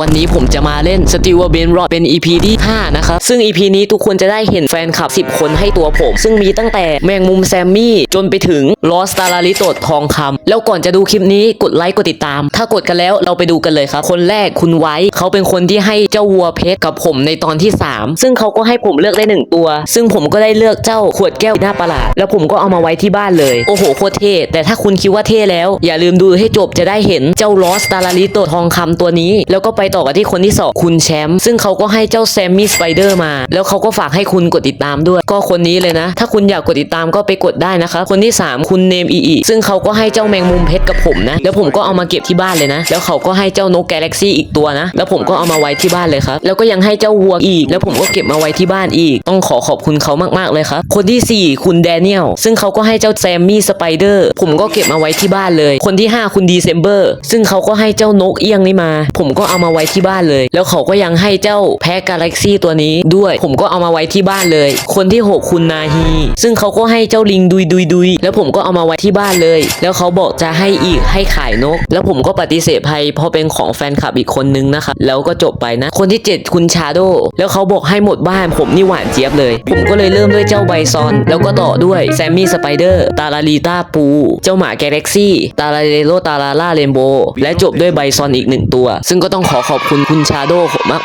วันนี้ผมจะมาเล่น s t e w a r b a n Rod เป็น EP ที่ 5 นะครับ ซึ่ง EP นี้ทุกคนจะได้เห็นแฟนคลับ 10 คนให้ตัวผม ซึ่งมีตั้งแต่แมงมุมแซมมี่ จนไปถึงลอสตาลาลิโตดทองคำแล้วก่อนจะดูคลิปนี้กดไลค์กดติดตาม ถ้ากดกันแล้วเราไปดูกันเลยครับ คนแรกคุณไว้ เขาเป็นคนที่ให้เจ้าวัวเพชรกับผมในตอนที่ 3 ซึ่งเขาก็ให้ผมเลือกได้หนึ่งตัว ซึ่งผมก็ได้เลือกเจ้าขวดแก้วหน้าประหลาดแล้วผมก็เอามาไว้ที่บ้านเลยโอ้โหโคตรเท่แต่ถ้าคุณคิดว่าเท่แล้ว อย่าลืมดูให้จบจะได้เห็นเจ้าลอสตาลาลิโตทองคำตัวนี้ แล้วก็ไปต่อกันที่คนที่สองคุณแชมป์ซึ่งเขาก็ให้เจ้าแซมมี่สไปเดอร์มา แล้วเขาก็ฝากให้คุณกดติดตามด้วย ก็คนนี้เลยนะ ถ้าคุณอยากกดติดตามก็ไปกดได้นะคะ คนที่สามคุณเนมอีอีซึ่งเขาก็ให้เจ้าแมงมุมเพชรกับผมนะ แล้วผมก็เอามาเก็บที่บ้านเลยนะ แล้วเขาก็ให้เจ้านกกาแล็กซี่อีกตัวนะ แล้วผมก็เอามาไว้ที่บ้านเลยครับ แล้วก็ยังให้เจ้าวัวอีก แล้วผมก็เก็บมาไว้ที่บ้านอีก ต้องขอขอบคุณเขามากๆเลยครับ คนที่สี่คุณแดเนียล ซึ่งเขาก็ให้เจ้าแซมมี่สไปเดอร์ ผมก็เก็บมาไว้ที่บ้านเลย คนที่ห้าคุณดีเซมเบอร์ ซึ่งเขาก็ให้เจ้านกเอี้ยงนี่มา ผมก็เอามาไว้ว้ที่บ้านเลย แล้วเขาก็ยังให้เจ้าแพะกาแล็กซี่ตัวนี้ด้วย ผมก็เอามาไว้ที่บ้านเลย คนที่หกคุณนาฮี ซึ่งเขาก็ให้เจ้าลิงดุยดุยดุยแล้วผมก็เอามาไว้ที่บ้านเลย แล้วเขาบอกจะให้อีกให้ขายนก แล้วผมก็ปฏิเสธภัยเพราะเป็นของแฟนคลับอีกคนนึงนะครับแล้วก็จบไปนะ คนที่เจ็ดคุณชาโดแล้วเขาบอกให้หมดบ้าน ผมนี่หวานเจี๊ยบเลย ผมก็เลยเริ่มด้วยเจ้าไบซอน แล้วก็ต่อด้วยแซมมี่สไปเดอร์ตาลาลีตาปู เจ้าหมาแกล็กซี่ ตาลาเลโลตาลาล่าเรนโบและจบด้วยไบซอนอีกหนึ่งตัว ซึ่งก็ต้องขอขอบคุณคุณชาโด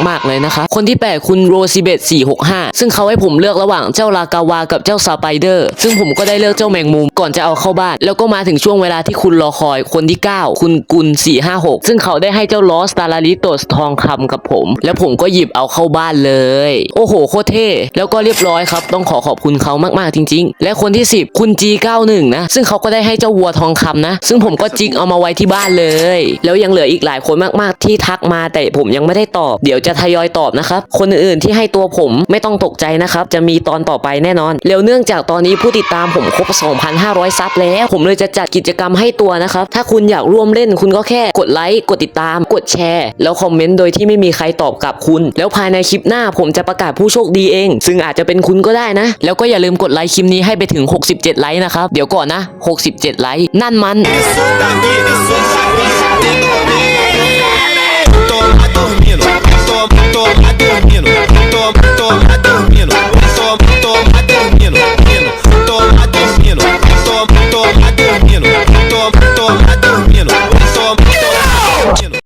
มาก ๆ เลยนะคะ คนที่ 8 คุณโรซิเบต465 ซึ่งเขาให้ผมเลือกระหว่างเจ้าลากาวากับเจ้าสไปเดอร์ ซึ่งผมก็ได้เลือกเจ้าแมงมุมก่อนจะเอาเข้าบ้าน แล้วก็มาถึงช่วงเวลาที่คุณรอคอย คนที่ 9 คุณกุล456 ซึ่งเขาได้ให้เจ้าลอสตาลาลิโตสทองคำกับผม แล้วผมก็หยิบเอาเข้าบ้านเลย โอ้โห โคตรเท่ แล้วก็เรียบร้อยครับ ต้องขอขอบคุณเขามากๆจริง ๆ และคนที่ 10 คุณ G91 นะ ซึ่งเขาก็ได้ให้เจ้าวัวทองคำนะ ซึ่งผมก็จิกเอามาไว้ที่บ้านเลย แล้วยังเหลืออีกหลายคนมากๆที่ทักมาแต่ผมยังไม่ได้ตอบ เดี๋ยวจะทยอยตอบนะครับ คนอื่นๆที่ให้ตัวผมไม่ต้องตกใจนะครับ จะมีตอนต่อไปแน่นอน แล้วเนื่องจากตอนนี้ผู้ติดตามผมครบ 2,500 ซับแล้ว ผมเลยจะจัดกิจกรรมให้ตัวนะครับ ถ้าคุณอยากร่วมเล่นคุณก็แค่กดไลค์ กดติดตาม กดแชร์ แล้วคอมเมนต์โดยที่ไม่มีใครตอบกลับคุณ แล้วภายในคลิปหน้าผมจะประกาศผู้โชคดีเอง ซึ่งอาจจะเป็นคุณก็ได้นะ แล้วก็อย่าลืมกดไลค์คลิปนี้ให้ไปถึง 67 ไลค์นะครับ เดี๋ยวก่อนนะ 67 ไลค์ นั่นมัน